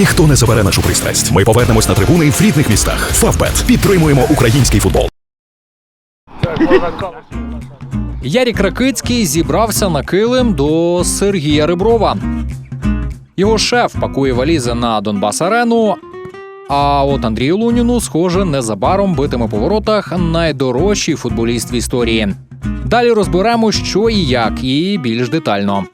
Ніхто не забере нашу пристрасть. Ми повернемось на трибуни в рідних містах. Фавбет підтримуємо український футбол. Ярік Ракицький зібрався на килим до Сергія Риброва. Його шеф пакує валізи на Донбас Арену. А от Андрію Луніну, схоже, незабаром битиме по воротах найдорожчий футболіст в історії. Далі розберемо, що і як, і більш детально.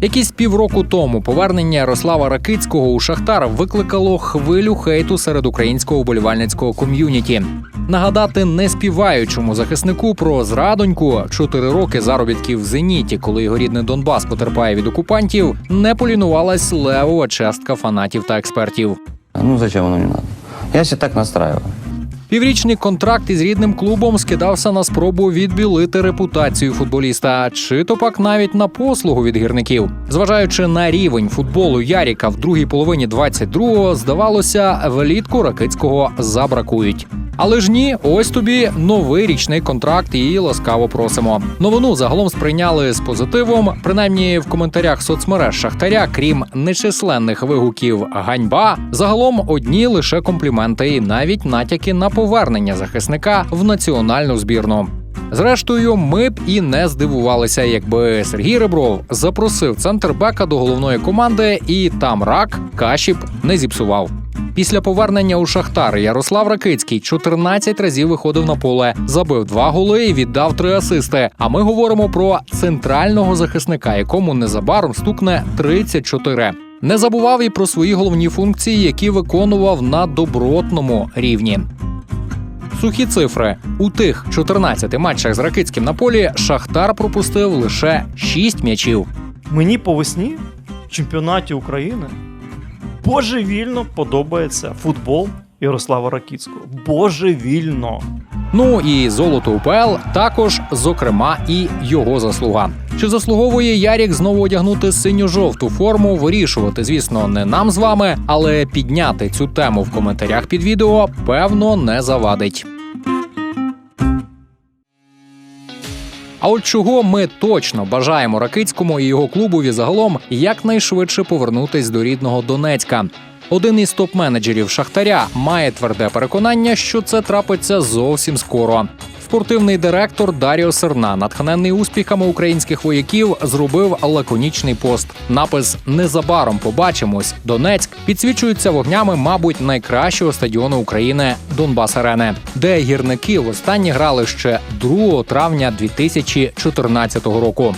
Якісь півроку тому повернення Ярослава Ракицького у Шахтар викликало хвилю хейту серед українського вболівальницького ком'юніті. Нагадати неспіваючому захиснику про зрадоньку чотири роки заробітків в зеніті, коли його рідний Донбас потерпає від окупантів, не полінувалась левова частка фанатів та експертів. Ну зачем оно мне надо? Я себя так настраиваю. Піврічний контракт із рідним клубом скидався на спробу відбілити репутацію футболіста, чи то пак навіть на послугу від гірників. Зважаючи на рівень футболу Яріка в другій половині 22-го, здавалося, влітку Ракицького забракують. Але ж ні, ось тобі новий річний контракт і ласкаво просимо. Новину загалом сприйняли з позитивом. Принаймні в коментарях соцмереж Шахтаря, крім нечисленних вигуків ганьба, загалом одні лише компліменти і навіть натяки на повернення захисника в національну збірну. Зрештою, ми б і не здивувалися, якби Сергій Ребров запросив центрбека до головної команди, і там рак каші б не зіпсував. Після повернення у Шахтар Ярослав Ракицький 14 разів виходив на поле, забив два голи і віддав три асисти. А ми говоримо про центрального захисника, якому незабаром стукне 34. Не забував і про свої головні функції, які виконував на добротному рівні. Сухі цифри у тих 14 матчах з Ракицьким на полі Шахтар пропустив лише 6 м'ячів. Мені по весні в чемпіонаті України божевільно подобається футбол Ярослава Ракіцького. Божевільно. Ну і золото УПЛ також, зокрема, і його заслуга. Чи заслуговує Ярік знову одягнути синьо-жовту форму? Вирішувати, звісно, не нам з вами, але підняти цю тему в коментарях під відео певно не завадить. А от чого ми точно бажаємо Ракицькому і його клубові загалом якнайшвидше повернутись до рідного Донецька. Один із топ-менеджерів Шахтаря має тверде переконання, що це трапиться зовсім скоро. Спортивний директор Даріо Серна, натхнений успіхами українських вояків, зробив лаконічний пост. Напис Незабаром побачимось. Донецьк підсвічується вогнями, мабуть, найкращого стадіону України Донбас Арени, де гірники востаннє грали ще 2 травня 2014 року.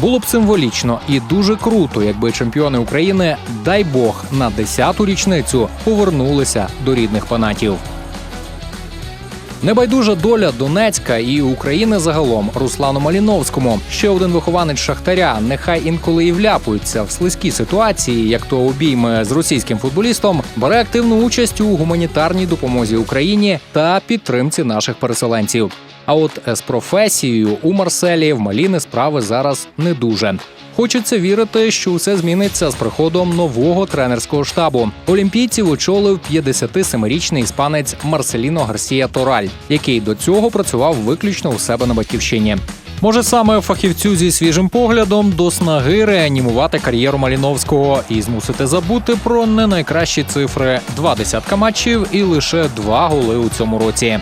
Було б символічно і дуже круто, якби чемпіони України, дай Бог, на 10-ту річницю повернулися до рідних панатів. Небайдужа доля Донецька і України загалом Руслану Маліновському. Ще один вихованець Шахтаря. Нехай інколи і вляпується в слизькі ситуації, як то обійми з російським футболістом, бере активну участь у гуманітарній допомозі Україні та підтримці наших переселенців. А от з професією у Марселі в Маліни справи зараз не дуже. Хочеться вірити, що усе зміниться з приходом нового тренерського штабу. Олімпійців очолив 57-річний іспанець Марселіно Гарсія Тораль, який до цього працював виключно у себе на батьківщині. Може саме фахівцю зі свіжим поглядом до снаги реанімувати кар'єру Маліновського і змусити забути про не найкращі цифри: два десятка матчів і лише два голи у цьому році.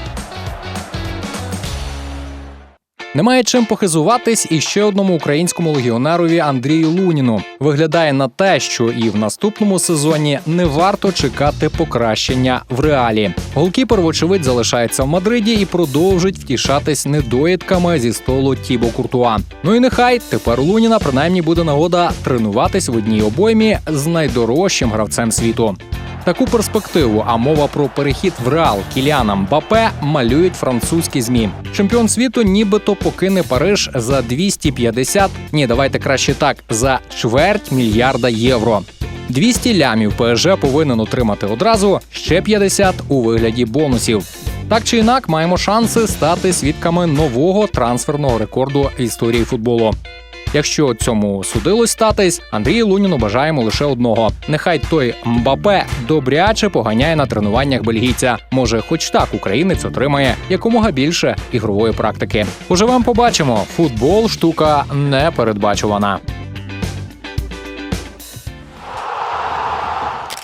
Немає чим похизуватись і ще одному українському легіонерові Андрію Луніну. Виглядає на те, що і в наступному сезоні не варто чекати покращення в реалі. Голкіпер, вочевидь, залишається в Мадриді і продовжить втішатись недоїдками зі столу Тібо Куртуа. Ну і нехай тепер Луніна принаймні буде нагода тренуватись в одній обоймі з найдорожчим гравцем світу. Таку перспективу, а мова про перехід в реал Кіліана Мбапе малюють французькі змі. Чемпіон світу нібито покине Париж за 250, ні, давайте краще так, за чверть мільярда євро. 200 лямів ПСЖ повинен отримати одразу, ще 50 у вигляді бонусів. Так чи інак, маємо шанси стати свідками нового трансферного рекорду в історії футболу. Якщо цьому судилось статись, Андрію Луніну бажаємо лише одного: нехай той Мбапе добряче поганяє на тренуваннях бельгійця. Може, хоч так українець отримає якомога більше ігрової практики. Поживемо, побачимо. Футбол штука непередбачувана.